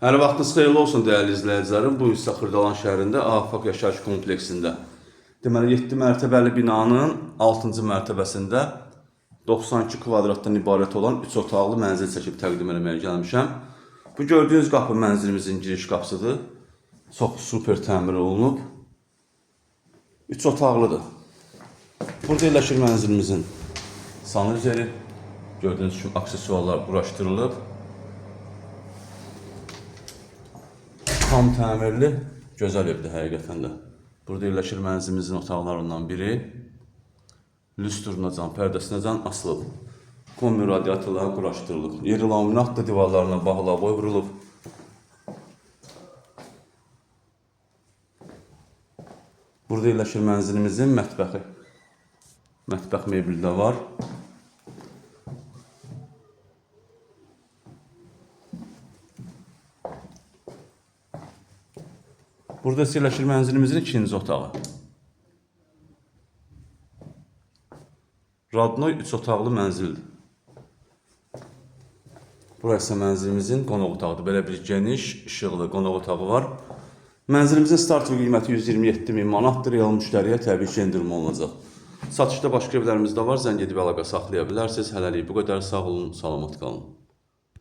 Hər vaxtınız xeyirli olsun dəyərli izləyicilərim. Bu isə Xırdalan şəhərində Afaq yaşayış kompleksində. Deməli 7 mərtəbəli binanın 6-cı mərtəbəsində 92 kvadratdan ibarət olan 3 otaqlı mənzil çəkib təqdim etməyə gəlmişəm. Bu gördüyünüz qapı mənzilimizin giriş qapısıdır. Çox super təmir olunub. 3 otaqlıdır. Burada yerləşir mənzilimizin sanuzeli. Gördüyünüz kimi aksesuarlar quraşdırılıb. Tam təmirli, gözəl evdir həqiqətən də. Burada yerləşir mənzilimizin otaqlarından biri. Lüstrünacan, pərdəsinacan asılıb. Kombi radiatorları quraşdırılıb. Yeri laminat da divarlarına bağlavoy vurulub. Burada yerləşir mənzilimizin mətbəxi. Mətbəx mebeli də var. Burada isə yerləşir mənzilimizin ikinci otağı. Radnoy 3 otaqlı mənzildir. Burası mənzilimizin qonaq otağıdır. Belə bir geniş, işıqlı qonaq otağı var. Mənzilimizin start qiyməti 127 min manatdır. Real müştəriyə təbii ki, endirim olunacaq. Satışda başqa evlərimiz də var. Zəng edib əlaqə saxlaya bilərsiniz. Hələlik bu qədər. Sağ olun, salamat qalın.